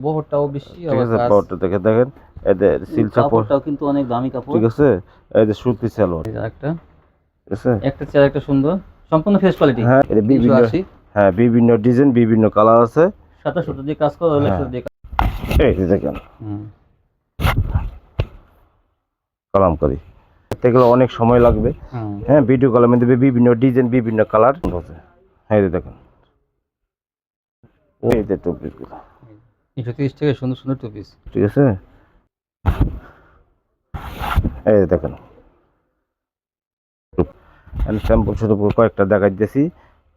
বহরটাও বেশি ঠিক আছে পাওয়ারটা দেখে দেখেন। এদের সিল কাপড়টাও কিন্তু অনেক দামি কাপড় ঠিক আছে এই যে সুতি সালোয়ার একটা ঠিক আছে? একটা চেয়ার একটা সুন্দর। সম্পূর্ণ ফ্রেশ কোয়ালিটি হ্যাঁ এটা বিভিন্ন হ্যাঁ বিভিন্ন ডিজাইন বিভিন্ন কালার আছে। সাথে কাজ করা হলে হ্যাঁ। দিয়ে এই দেখেন। কালাম করি। এগুলো অনেক সময় লাগবে। হ্যাঁ ভিডিও কলের মধ্যে বিভিন্ন ডিজাইন বিভিন্ন কালার হ্যাঁ দেখেন। এই যে টপিকগুলো তিনশো তিরিশ সুন্দর সুন্দর টু পিস ঠিক আছে? এই দেখেন। স্যাম্পল করে কয়েকটা দেখাই দিয়েছি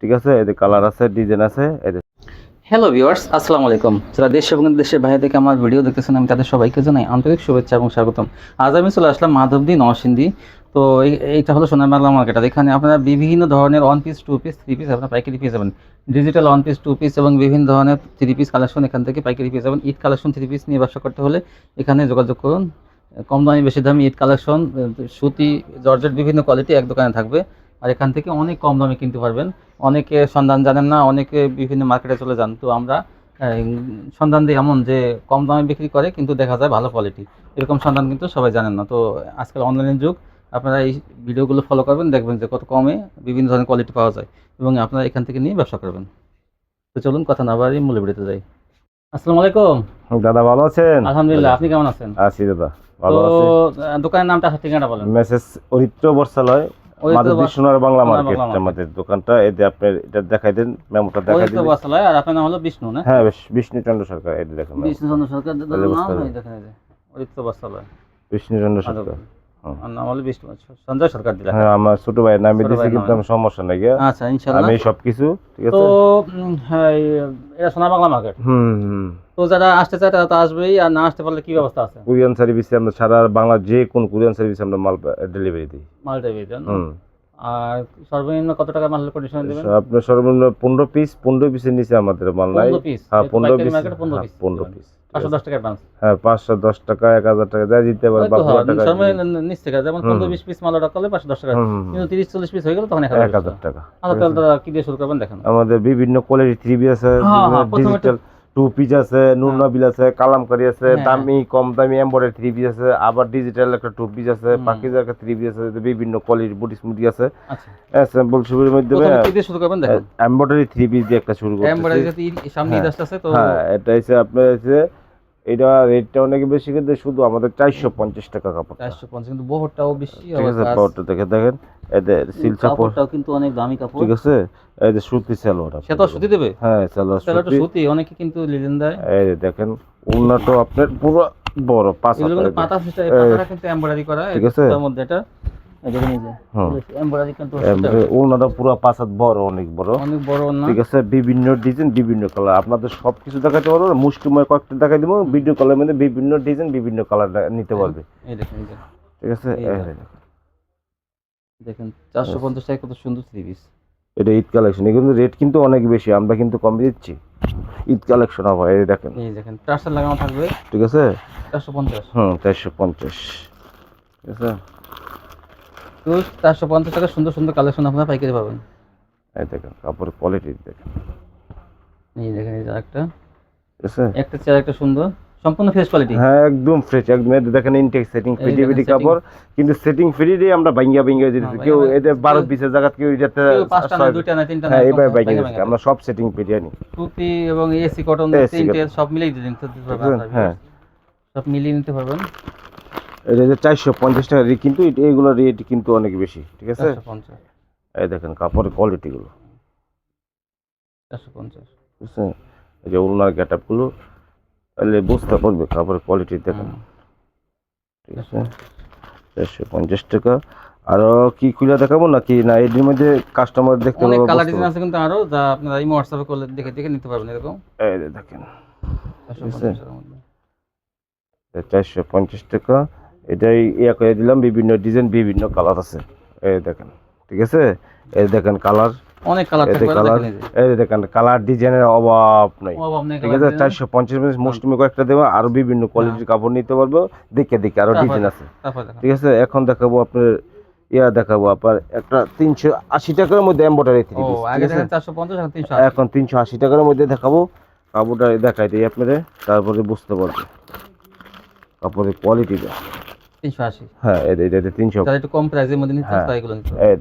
ঠিক আছে? এদের কালার আছে ডিজাইন আছে এদের হ্যালো ভিউয়ার্স আসসালামু আলাইকুম। যারা দেশ এবং দেশের বাইরে থেকে আমার ভিডিও দেখতেছেন, আমি তাদের সবাইকে জানাই আন্তরিক শুভেচ্ছা এবং স্বাগতম। আজ আমি চলে আসলাম মাধবদী নরসিংদী। তো এই- এইটা হলো সোনার বাংলা মার্কেট এখানে আপনারা বিভিন্ন ধরনের one piece two piece three piece আপনারা পাইকারি পেয়ে যাবেন। Digital one piece two piece এবং বিভিন্ন ধরনের থ্রি পিস কালেকশন এখান থেকে পাইকারি পেয়ে যাবেন। ঈদ কালেকশন থ্রি পিস নিয়ে ব্যবসা করতে হলে এখানে যোগাযোগ করুন। কম দামি বেশি দামি ঈদ কালেকশন সুতি, জর্জেট, বিভিন্ন কোয়ালিটি এক দোকানে থাকবে। আর এখান থেকে অনেক কম দামে কিনতে পারবেন। অনেকে সন্ধান জানেন না অনেকে বিভিন্ন মার্কেটে চলে যান। তো আমরা সন্ধান দিই এমন যে কম দামে বিক্রি করে কিন্তু দেখা যায় ভালো কোয়ালিটি এরকম সন্ধান কিন্তু সবাই জানেন না। তো আজকাল অনলাইনের যুগ আপনারা এই ভিডিওগুলো ফলো করবেন দেখবেন যে কত কমে বিভিন্ন ধরনের কোয়ালিটি পাওয়া যায় এবং আপনারা এখান থেকে নিয়ে ব্যবসা করবেন। তো চলুন কথা না বাড়ি মূল্য বেড়েতে যাই। আসসালামু আলাইকুম। দাদা ভালো আছেন? আলহামদুলিল্লাহ আপনি কেমন আছেন? আছি দাদা ভালো আছি। দোকানের নামটা আসার ঠিকানা বলেন। মেসেজ অরিত্র বর্ষালয় মাধবী সোনার বাংলা মার্কেট আমাদের দোকানটা এতে আপনার এটা দেখাই দেন মেমোটা দেখাই ওই তো দিন। বাসালয় আর আপনার নাম হলো বিষ্ণু না? হ্যাঁ বিষ্ণুচন্দ্র সরকার এটা দেখেন। বিষ্ণুচন্দ্র সরকার দেখেন বাসালয় বিষ্ণুচন্দ্র সরকার। নাম হলো বিষ্ণু সঞ্জয় সরকার দিলা হ্যাঁ আমার ছোট ভাইয়ের নামে দিয়েছি কিন্তু। আমার সমস্যা নাই। আচ্ছা ইনশাআল্লাহ আমি সবকিছু ঠিক তো আছে উম, হ্যাঁ এটা সোনা বাংলা মার্কেট হুম হুম। তো যারা আসতে চায় তারা তো আসবেই আর না আসতে পারলে কি ব্যবস্থা আছে? কুরিয়ান সার্ভিসে আমরা সারা বাংলা যে কোন কুরিয়ান সার্ভিসে আমরা মাল ডেলিভারি দিই। মালটা বেজন হুম। আর সর্বনিম্ন কত টাকা মাল কন্ডিশন দেবেন? আপনার সর্বনিম্ন পনেরো পিস পনেরো পিসের নিচে আমাদের মাল নাই। 15 piece, হ্যাঁ যেহেতু পনেরো পাইকারি পিস 15 পনেরো পিস দশ টাকা অ্যাডভান্স হ্যাঁ পাঁচশো দশ টাকা এক হাজার টাকা যা দিতে পারে বা পুরো টাকা সর্বনিম্ন নিচ থেকে যেমন পনেরো বিশ পিস মাল অর্ডার করলে পাঁচশো দশ টাকা। হুম, হুম, হুম। কিন্তু তিরিশ চল্লিশ পিস হয়ে গেল তখন এক এক হাজার হাজার টাকা। আচ্ছা তাহলে কি দিয়ে শুরু করবেন? দেখেন। আমাদের বিভিন্ন কোয়ালিটি থ্রি বি আছে হ্যাঁ, হ্যাঁ, ডিজিটাল টু পিস আছে আছে কালামকারি আছে দামি কম দামি এম্বয়ডারি থ্রি পিস আছে আবার ডিজিটাল একটা টু পিস আছে। পাকিজার একটা থ্রি পিস আছে বিভিন্ন কোয়ালিটি বুটিস মুটি আছে। আচ্ছা। স্যাম্পল ছবির মধ্যে এম্বয়ডারি থ্রি পিস দিয়ে একটা শুরু করতেছি। যাতে সামনে হ্যাঁ, তো হ্যাঁ এটা হচ্ছে আপনার হচ্ছে এটা রেটটা অনেক বেশি কিন্তু শুধু আমাদের চারশো পঞ্চাশ টাকা কাপড় চারশো পঞ্চাশ কিন্তু বহরটাও বেশি ঠিক আছে পাওয়ারটা দেখে দেখেন এদের সিল কাপড়টাও কিন্তু অনেক দামি কাপড়। ঠিক আছে এই যে সুতি সালোয়ার সে তো সুতি দেবে? হ্যাঁ সালোয়ার সুতি। অনেকে কিন্তু লিলেন দেয়। এই যে দেখেন উন্নত আপনার পুরো বড় পাঁচ পাতা পাতাটা কিন্তু এমব্রয়ডারি করা ঠিক আছে। তার মধ্যে এটা। এই দেখেন এই যে হুম। এমব্রয়ডারি কিন্তু উন্নত পুরো পাঁচ হাত বড় অনেক বড়। অনেক বড় ঠিক আছে বিভিন্ন ডিজাইন বিভিন্ন কালার আপনাদের সব কিছু দেখাতে পারব কয়েকটা দেখাই দিব ভিডিও কলের মধ্যে বিভিন্ন ডিজাইন বিভিন্ন কালার নিতে পারবে। ঠিক আছে। দেখেন। চারশো পঞ্চাশ টাকা কত সুন্দর থ্রি পিস এটা ঈদ কালেকশন এগুলো রেট কিন্তু অনেক বেশি আমরা কিন্তু কম দিচ্ছি। ঈদ কালেকশন হবে এই দেখেন। এই দেখেন টার্সার লাগানো থাকবে। ঠিক আছে? চারশো পঞ্চাশ। হুম চারশো পঞ্চাশ। ঠিক আছে? তো চারশো পঞ্চাশ টাকা সুন্দর সুন্দর কালেকশন আপনারা পাইকারি পাবেন। এই দেখেন কাপড়ের কোয়ালিটি দেখেন। এই দেখেন এই একটা একটা চেয়ার একটা সুন্দর। সম্পূর্ণ ফ্রেশ কোয়ালিটি হ্যাঁ একদম ফ্রেশ একদম দেখেন ইনটেক সেটিং ফিটি ফিটি কাপড়। কিন্তু সেটিং ফ্রি দিয়ে আমরা ভাঙ্গা ভাঙ্গা দিতেছি হ্যাঁ, কেউ এদের বারো পিসের জায়গা কেউ এটাতে পাঁচটা না দুইটা না তিনটা হ্যাঁ এইভাবে ভাঙ্গা ভেঙে আমরা সব সেটিং ফিটি আনি। টুপি এবং এসি কটন তিনটে সব মিলিয়ে হ্যাঁ। সব মিলিয়ে নিতে পারবেন। এটা যে চারশো পঞ্চাশ টাকা রে- কিন্তু এট- এইগুলো রেট কিন্তু অনেক বেশি ঠিক আছে? এই দেখেন কাপড়ের কোয়ালিটিগুলো চারশো পঞ্চাশ। এই যে উলনার গেট আপগুলো তাহলে বুঝতে পারবে কাপড়ের কোয়ালিটি দেখেন। ঠিক আছে? চারশো পঞ্চাশ টাকা। আরও কি খুলে দেখাবো নাকি? না এর মধ্যে কাস্টমার দেখতে অনেক কালার ডিজাইন আছে কিন্তু আরও যা আপনারা এই হোয়াটসঅ্যাপে করলে দেখে দেখে নিতে পারবেন এরকম। এই দেখেন। চারশো পঞ্চাশ টাকা। এটাই ইয়া করে দিলাম বিভিন্ন ডিজাইন বিভিন্ন কালার আছে। এই দেখেন ঠিক আছে? এই দেখেন কালার অনেক কালার কালার এই দেখেন কালার ডিজাইনের অভাব নাই। ঠিক আছে? চারশো পঞ্চাশ মিনিট মুষ্টিমে কয়েকটা দেবো আরও বিভিন্ন কোয়ালিটির কাপড় নিতে পারব। দেখে দেখে আরও ডিজাইন আছে। ঠিক আছে? এখন দেখাবো আপনার ইয়া দেখাবো আপনার একটা তিনশো আশি টাকার মধ্যে এম্বয়ডারি থ্রি তিনশো এখন তিনশো আশি টাকার মধ্যে দেখাবো। কাপড়টা দেখাই দিই আপনাদের তারপরে বুঝতে পারবে। কাপড়ের কোয়ালিটিটা হ্যাঁ এটা এটা একটু কম প্রাইসের মধ্যে নিতে চান হ্যাঁ। এগুলো এই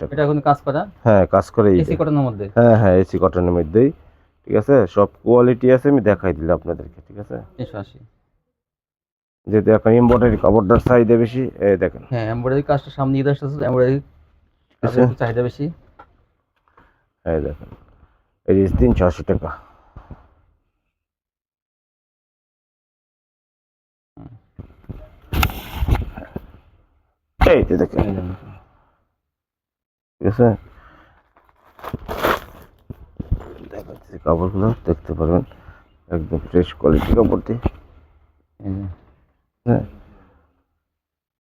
টাকা। এটা এখন কাজ করা? হ্যাঁ কাজ করে এসি কটনের মধ্যে? হ্যাঁ হ্যাঁ এসি কটনের মধ্যেই। ঠিক আছে? সব কোয়ালিটি আছে আমি দেখাই দিলাম আপনাদেরকে ঠিক আছে? যেহেতু এখন এমব্রয়ডারি কাপড়টার চাহিদা বেশি এই দেখেন। হ্যাঁ এমব্রয়ডারি কাজটা সামনে ঈদ আসতেছে এমব্রয়ডারি চাহিদা বেশি। এই দেখেন এই তিনশো আশি টাকা। এই যে দেখেন এই ঠিক আছে? দেখাচ্ছি কাপড়গুলো দেখতে পারবেন। একদম ফ্রেশ কোয়ালিটি কাপড়টি। হ্যাঁ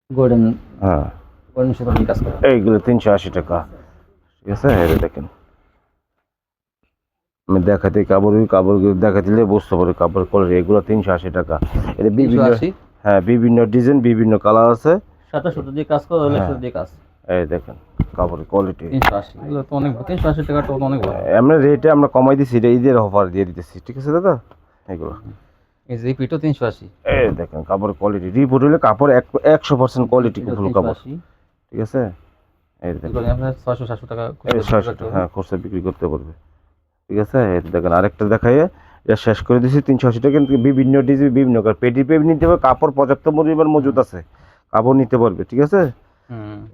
গোল্ডেন হ্যাঁ। গোল্ডেন সুতো কাজ করা। এইগুলো তিনশো আশি টাকা। ঠিক আছে? এটা দেখেন। আমি দেখাতে কাপড় কাপড়গুলো দেখা দিলে বুঝতে পারি কাপড় কোয়ালিটি এগুলো তিনশো আশি টাকা। এটা বিভিন্ন হ্যাঁ বিভিন্ন ডিজাইন বিভিন্ন কালার আছে। সাতটা সুতো দিয়ে কাজ করা হলে হ্যাঁ। সুতো দিয়ে কাজ। এই দেখেন কাপড়ের কোয়ালিটি তিনশো আশি এগুলো তো অনেক তিনশো আশি টাকা তো অনেক ভালো। আমরা রেটে আমরা কমাই এটা ঈদের অফার দিয়ে দিতেছি ঠিক আছে দাদা? এগুলো। এই যে পিটো তিনশো আশি। এই দেখেন কাপড়ের কোয়ালিটি রিপোর্ট হলে কাপড় এক একশো পার্সেন্ট কোয়ালিটি এটা ফুল কাপড়। ঠিক আছে? এই দেখেন। টাকা টাকা, হবে। হ্যাঁ খুচরা বিক্রি করতে পারবে ঠিক আছে? এই দেখেন আরেকটা এটা শেষ করে দিচ্ছি তিনশো আশি টাকা কিন্তু বিভিন্ন ডিজাইন বিভিন্ন কালার পেটি পেপ নিতে পারবে কাপড় পর্যাপ্ত পরিমাণ মজুদ আছে। কাপড় নিতে পারবে ঠিক আছে?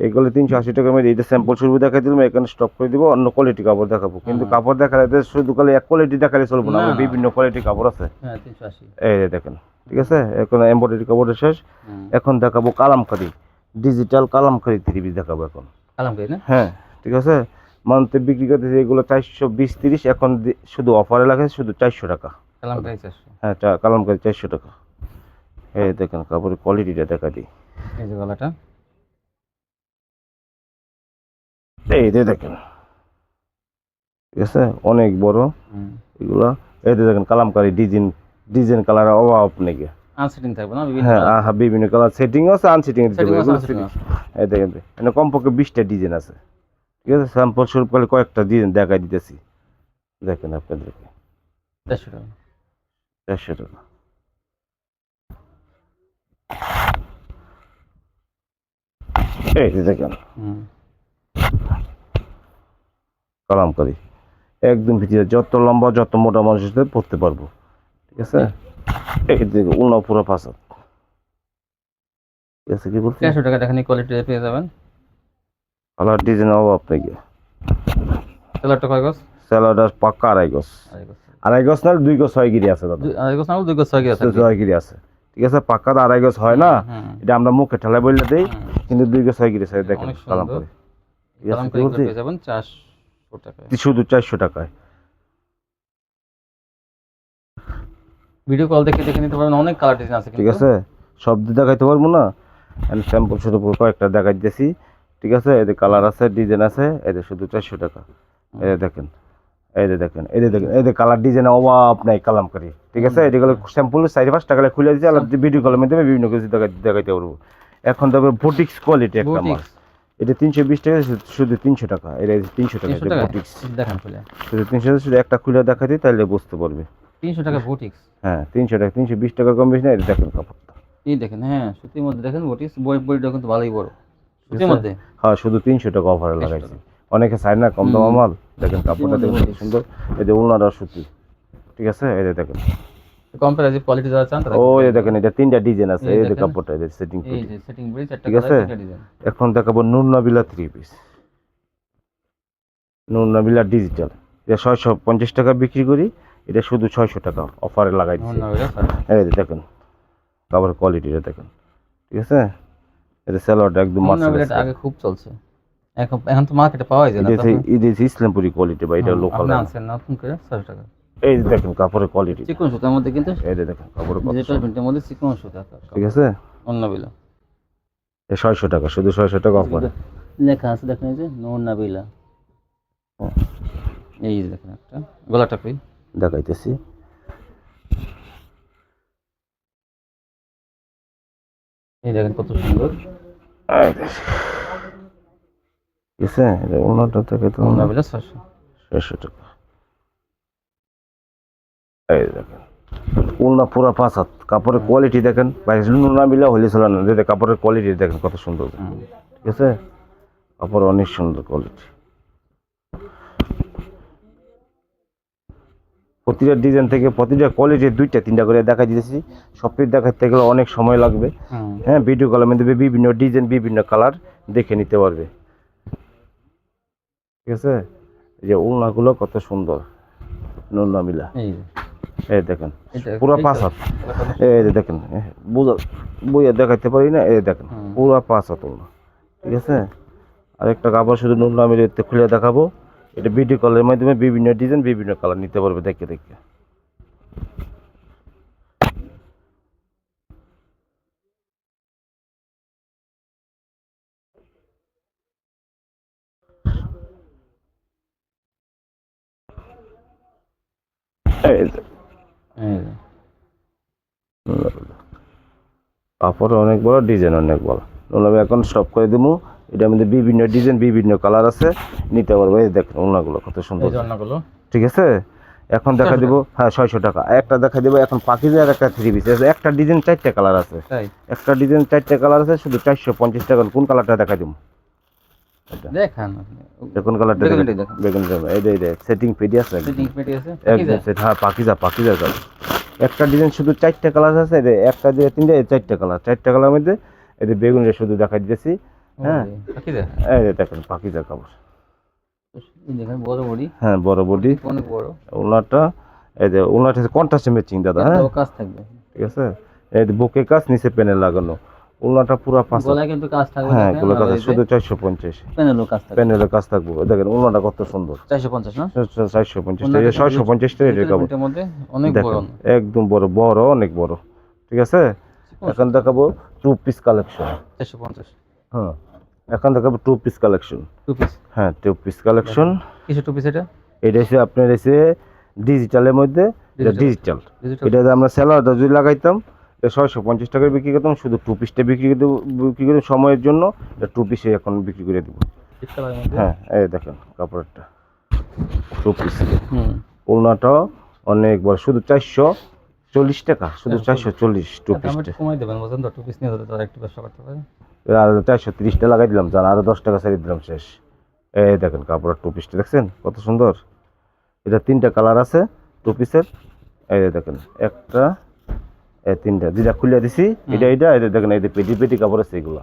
এগুলো তিনশো আশি টাকা মধ্যে এটা স্যাম্পল শুরু দেখাই দিলাম এখানে স্টপ করে দিব অন্য কোয়ালিটি কাপড় দেখাবো। কিন্তু কাপড় দেখালে শুধু খালি এক কোয়ালিটি দেখালে চলবে না। বিভিন্ন কোয়ালিটি কাপড় আছে। হ্যাঁ এই দেখেন ঠিক আছে? এখন এমব্রয়ডারি কাপড়ের শেষ। এখন দেখাবো kalamkari digital kalamkari three piece দেখাবো এখন। কালাম করি না? হ্যাঁ ঠিক আছে? মান্থে বিক্রি করতেছে এগুলো চারশো বিশ তিরিশ এখন শুধু অফারে লাগে শুধু চারশো টাকা। কালাম করি চারশো। হ্যাঁ কালামকারি চারশো টাকা। এই দেখেন কাপড়ের কোয়ালিটিটা দেখা দিই। এই যে গলাটা। এই যে দেখেন। ঠিক আছে? অনেক বড়। এগুলা এই যে দেখেন কালামকারি ডিজাইন ডিজাইন কালার অভাব নাকি আনসেটিং থাকবে না বিভিন্ন হ্যাঁ কালার সেটিং আছে আনসেটিং এই দেখেন এখানে কমপক্ষে বিশটা ডিজাইন আছে। ঠিক আছে? স্যাম্পল স্বরূপ করে কয়েকটা ডিজাইন দেখাই দিতেছি। দেখেন আপনাদেরকে। চারশো টাকা। চারশো টাকা। এই দেখেন একদম ভিতরে যত লম্বা যত মোটা মানুষের সাথে পড়তে পারব। ঠিক আছে? এই দেখো পুরো ফাঁসা ঠিক আছে কি বলছি চারশো টাকা দেখেন কোয়ালিটি পেয়ে যাবেন। কালার ডিজাইন কয় গছ স্যালাড আর পাক্কা আড়াই গজ। আড়াই গছ না দুই গজ ছয় গিরি আছে দাদা। দুই- আড়াই গছ না দুই গছ ছয় গছ আছে। ছয় গিরি আছে। ঠিক আছে পাক্কা তো আড়াই গজ হয় না এটা আমরা মুখে ঠেলা বললে দেই হুম। কিন্তু দুই গজ ছয় গিরি আছে দেখেন কালাম করে শুধু চারশো টাকায়। ভিডিও কল দেখে দেখে নিতে পারবেন অনেক কালার ডিজাইন আছে ঠিক আছে সব দিয়ে দেখাইতে পারব না। আমি স্যাম্পল শুধু কয়েকটা দেখাই দিয়েছি ঠিক আছে এদের কালার আছে ডিজাইন আছে এদের শুধু চারশো টাকা। দেখেন। এই যে দেখেন এই যে দেখেন এই যে কালার ডিজাইন অভাব নাই কালামকারি ঠিক আছে? এগুলো স্যাম্পল চারি পাঁচ টাকা খুলে দিচ্ছি আর ভিডিও কলের মাধ্যমে বিভিন্ন কিছু দেখাই দেখাইতে পারব। এখন তবে বুটিক্স কোয়ালিটি একটা মাল। এটা তিনশো বিশ টাকা শুধু- তিনশো টাকা। এটা তিনশো টাকা বুটিক্স দেখেন খুলে। শুধু তিনশো শুধু একটা খুলে দেখাই দিই তাহলে বুঝতে পারবে। তিনশো টাকা বুটিক্স হ্যাঁ তিনশো টাকা তিনশো বিশ টাকা কম বেশি না এটা দেখেন কাপড়টা। এই দেখেন হ্যাঁ সুতির মধ্যে দেখেন বুটিক্স বই বইটা কিন্তু ভালোই বড়। সুতির মধ্যে? হ্যাঁ শুধু তিনশো টাকা অফারে লাগাইছি। অনেকে চাই না কম দাম। মাল দেখেন কাপড়টা দেখুন হুম। সুন্দর। এই যে উলনাটা সুতি। ঠিক আছে? এই যে দেখেন। কম প্রাইসে কোয়ালিটি যারা চান ও এই দেখেন এটা তিনটা ডিজাইন আছে। এই যে কাপড়টা এই সেটিং এই যে সেটিং ব্রিজ একটা ঠিক আছে? এখন দেখাবো থ্রি পিস ডিজিটাল এটা ছয়শো পঞ্চাশ টাকা বিক্রি করি। এটা শুধু ছয়শো টাকা অফারে লাগাই দিচ্ছি এই দেখেন। কাপড়ের কোয়ালিটিটা দেখেন। ঠিক আছে? এটা স্যালোয়ারটা একদম আগে খুব চলছে। এখন এখন তো মার্কেটে পাওয়া যায় না এটা এটা ইসলামপুরি কোয়ালিটি বা এটা লোকাল আপনি আনছেন নতুন করে ছয়শো টাকা। এই যে দেখেন কাপড়ের কোয়ালিটি চিকন সুতার মধ্যে কিন্তু এই যে দেখেন কাপড়ের কত ডিজিটাল প্রিন্টের মধ্যে চিকন সুতা ঠিক আছে? অন্য বিলা। এ ছয়শো টাকা শুধু ছয়শো টাকা অফার লেখা আছে দেখেন এই যে নোর নাবিলা এই যে দেখেন একটা গলাটা কই দেখাইতেছি। এই দেখেন কত সুন্দর। এই আছে এটা ওনারটা থেকে তো নোর নাবিলা ছয়শো। ছয়শো টাকা। এই দেখেন উলনা পুরো পাঁচ হাত। কাপড়ের কোয়ালিটি দেখেন বাইরে না মিলে হলে চলে না দেখে কাপড়ের কোয়ালিটি দেখেন কত সুন্দর। ঠিক আছে? কাপড় অনেক সুন্দর কোয়ালিটি প্রতিটা ডিজাইন থেকে প্রতিটা কোয়ালিটি দুইটা তিনটা করে দেখা দিতেছি। সবটি দেখাতে গেলে অনেক সময় লাগবে। হ্যাঁ ভিডিও কলের মধ্যে বিভিন্ন ডিজাইন বিভিন্ন কালার দেখে নিতে পারবে। ঠিক আছে? যে উলনাগুলো কত সুন্দর নুলনা মিলা এই দেখেন পুরো পাঁচ হাত। এই দেখেন বুঝা বইয়া দেখাইতে পারি না? এই দেখেন। পুরো পাঁচ হাত উলনা। ঠিক আছে? আর একটা কাপড় শুধু নুলনা এতে খুলে দেখাবো। এটা ভিডিও কলের মাধ্যমে বিভিন্ন ডিজাইন বিভিন্ন কালার নিতে পারবে দেখে দেখে। কাপড় অনেক বড় ডিজাইন অনেক বড়। ওনাকে এখন স্টপ করে দেবো এটার মধ্যে বিভিন্ন ডিজাইন বিভিন্ন কালার আছে। নিতে পারব। এই দেখেন ওনাগুলো কত সুন্দর। ঠিক আছে? এখন দেখা দিব। হ্যাঁ ছয়শো টাকা। একটা দেখা দিব এখন পাখিজা আর একটা থ্রি পিস একটা ডিজাইন চারটে কালার আছে। একটা ডিজাইন চারটে কালার আছে শুধু চারশো পঞ্চাশ টাকা। কোন কালারটা দেখা দিব? দেখান কালারটা এই যে সেটিং পেডি আছে একদম। Fitting আছে? একদম সেট হ্যাঁ পাকিজা পাকিজা কালার একটা ডিজাইন শুধু চারটে কালার আছে এই একটা দিয়ে তিনটে এই চারটে কালার চারটে কালার মধ্যে এই যে বেগুনটা শুধু দেখা দিতেছি হ্যাঁ। এই দেখেন পাকিজা কাপড় বড় বড়ি। হ্যাঁ বড় বডি। অনেক বড়। এই যে ওনারটা কন্ট্রাস্ট ম্যাচিং দাদা হ্যাঁ। কাজ থাকবে। ঠিক আছে? এই বুকে কাজ নিচে প্যানেল লাগানো। ওনারটা পুরো পাঁচ গলায় কিন্তু কাজ থাকবে হ্যাঁ গুলো কাজ শুধু চারশো পঞ্চাশ। প্যানেলও কাজ থাকবে। কাজ থাকব। দেখেন ওনারটা কত সুন্দর। চারশো পঞ্চাশ না? চারশো পঞ্চাশ টাকা ছয়শো পঞ্চাশ টাকা এটা কাপড়। মধ্যে অনেক বড়। দেখেন একদম বড় বড় অনেক বড়। ঠিক আছে? এখন দেখাবো টু পিস কালেকশন চারশো পঞ্চাশ। হ্যাঁ এখন দেখাবো two piece collection two piece হ্যাঁ টু পিস কালেকশন কিছু টু পিস এটা? এটা হচ্ছে আপনার এসে ডিজিটালের মধ্যে এটা ডিজিটাল এটা আমরা স্যালাডটা যদি লাগাইতাম ছয়শো পঞ্চাশ টাকায় বিক্রি করতাম শুধু টু পিসটা বিক্রি করে দেবো বিক্রি করে সময়ের জন্য এটা টু পিসে এখন বিক্রি করে দেবো। হ্যাঁ এই দেখেন কাপড়টা টু পিস ওলনাটাও অনেক বড় শুধু চারশো চল্লিশ টাকা শুধু চারশো চল্লিশ। টু। পিসটা কমাই দেবেন তো টু পিস নিয়ে তারা একটু ব্যবসা করতে আর চারশো তিরিশটা লাগাই দিলাম জান আরও দশ টাকা সারি দিলাম শেষ। এই দেখেন কাপড়ের টু পিসটা দেখছেন? কত সুন্দর। এটা তিনটা কালার আছে টু পিসের এই দেখেন একটা এই তিনটা। যেটা খুলে দিছি এটা এটা যে দেখেন এই পেটি পেটি কাপড় আছে এগুলো।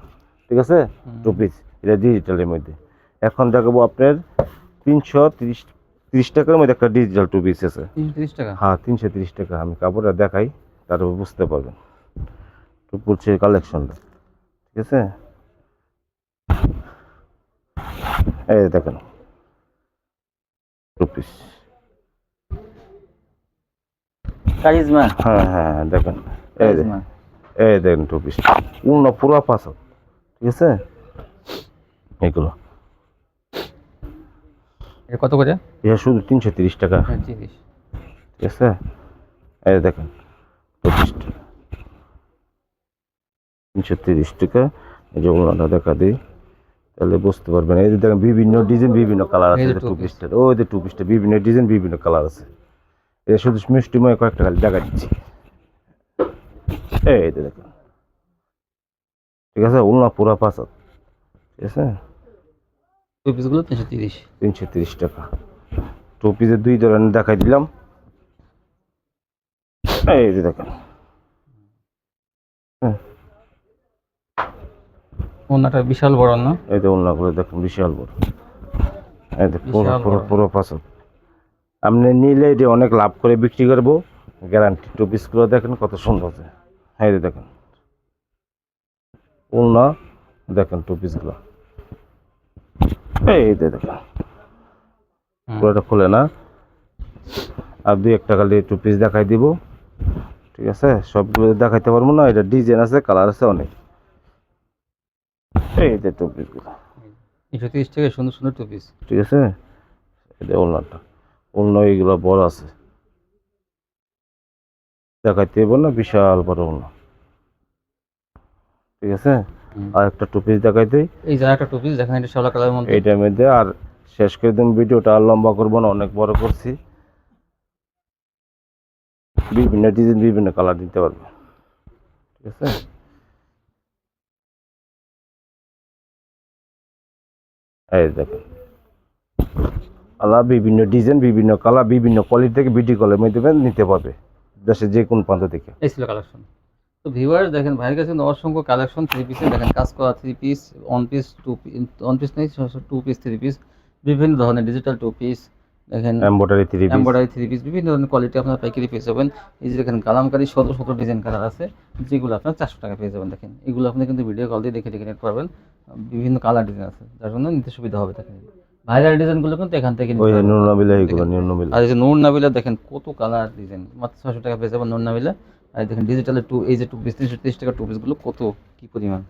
ঠিক আছে? টু পিস এটা ডিজিটালের মধ্যে। এখন দেখাবো আপনার তিনশো তিরিশ তিরিশ টাকার মধ্যে একটা ডিজিটাল টু পিস আছে। তিরিশ টাকা? হ্যাঁ তিনশো তিরিশ টাকা। আমি কাপড়টা দেখাই তারপর বুঝতে পারবেন। টু পড়ছে কালেকশনটা ঠিক আছে? এই দেখেন। Two piece Karishma? হ্যাঁ হ্যাঁ হ্যাঁ, দেখেন। এই যে কারিজমা। এই দেখেন টু পিস। পূর্ণ পুরো ঠিক আছে? এগুলো। কত করে? এটা শুধু তিনশো তিরিশ টাকা। হ্যাঁ ঠিক আছে? এই দেখেন টু তিনশো তিরিশ টাকা। এই যে ওনাটা দেখা দিই। তাহলে বুঝতে পারবেন। এই যে দেখেন বিভিন্ন ডিজাইন বিভিন্ন কালার আছে এই টু ওই যে টু পিসটা বিভিন্ন ডিজাইন বিভিন্ন কালার আছে। এটা শুধু মিষ্টিময় কয়েকটা খালি দেখা দিচ্ছি। এই যে দেখেন ঠিক আছে? উলনা পুরা পাঁচ ঠিক আছে? টু পিসগুলো তিনশো তিরিশ। তিনশো তিরিশ টাকা। টু পিসের দুই ধরনের দেখাই দিলাম। এই যে দেখেন ওনাটা বিশাল বড় না? এই তো ওলনাগুলো দেখুন বিশাল বড়। এই যে পুরো পুরো পুরো পাঁচক আপনি নিলে এটি অনেক লাভ করে বিক্রি করব। গ্যারান্টি টু পিসগুলো দেখেন কত সুন্দর আছে হ্যাঁ দেখেন। ওলনা দেখেন টু পিসগুলো। এই দেখেন। পুরোটা খুলে না। আর দুই একটা খালি টু পিস দেখাই দিব। ঠিক আছে? সবগুলো দেখাইতে পারব না এটা ডিজাইন আছে কালার আছে অনেক। এই যে টু পিসগুলো। তিনশো তিরিশ টাকা সুন্দর সুন্দর টু পিস। ঠিক আছে? এটা ওলনাটা ওলনা এইগুলো বড় আছে। দেখাইতে হইব না বিশাল বড় ওলনা ঠিক আছে? আর একটা টু পিস দেখাইতে এই যারা একটা টু পিস দেখেন এটা শ্যাওলা কালারের মধ্যে। এইটার মধ্যে আর শেষ করে দিন ভিডিওটা আর লম্বা করব না অনেক বড় করছি। বিভিন্ন ডিজাইন বিভিন্ন কালার দিতে পারবে। ঠিক আছে? এই দেখেন। আলা বিভিন্ন ডিজাইন বিভিন্ন কালার বিভিন্ন কোয়ালিটি থেকে বিউটি কলের মধ্যে নিতে পারবে। দেশের যে কোন প্রান্ত থেকে। এই ছিল কালেকশন তো ভিউয়ার দেখেন ভাইয়ের কাছে অসংখ্য কালেকশন থ্রি পিসে দেখেন কাজ করা three piece one piece two piece one piece নেই টু পিস থ্রি পিস বিভিন্ন ধরনের ডিজিটাল টু পিস দেখেন embroidery three piece embroidery three piece বিভিন্ন ধরনের কোয়ালিটি আপনার পাইকারি পেয়ে যাবেন। এই যে দেখেন কালামকারি শত শত ডিজাইন কালার আছে যেগুলো আপনার চারশো টাকা পেয়ে যাবেন দেখেন। এগুলো আপনি কিন্তু ভিডিও কল দিয়ে দেখে দেখে নিতে পারবেন বিভিন্ন কালার ডিজাইন আছে যার জন্য নিতে সুবিধা হবে দেখেন। ভাইরাল ডিজাইনগুলো কিন্তু এখান থেকে ওই পারবেন। নুন নাবিলা এইগুলো নুন নাবিলা আর এই যে নূর নাবিলা দেখেন কত কালার ডিজাইন মাত্র ছশো টাকা পেয়ে যাবেন নূর নাবিলা আর দেখেন ডিজিটালের টু এই যে টু পিস তিনশো তিরিশ টাকা টু পিসগুলো কত কী পরিমাণ।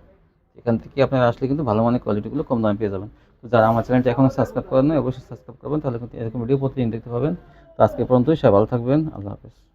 এখান থেকে আপনারা আসলে কিন্তু ভালো মানের কোয়ালিটিগুলো কম দামে পেয়ে যাবেন। তো যারা আমার চ্যানেলটি এখনও সাবস্ক্রাইব করেন না অবশ্যই সাবস্ক্রাইব করবেন। তাহলে কিন্তু এরকম ভিডিও প্রতিদিন দেখতে পাবেন। তো আজকে পর্যন্তই সবাই ভালো থাকবেন। আল্লাহ হাফেজ।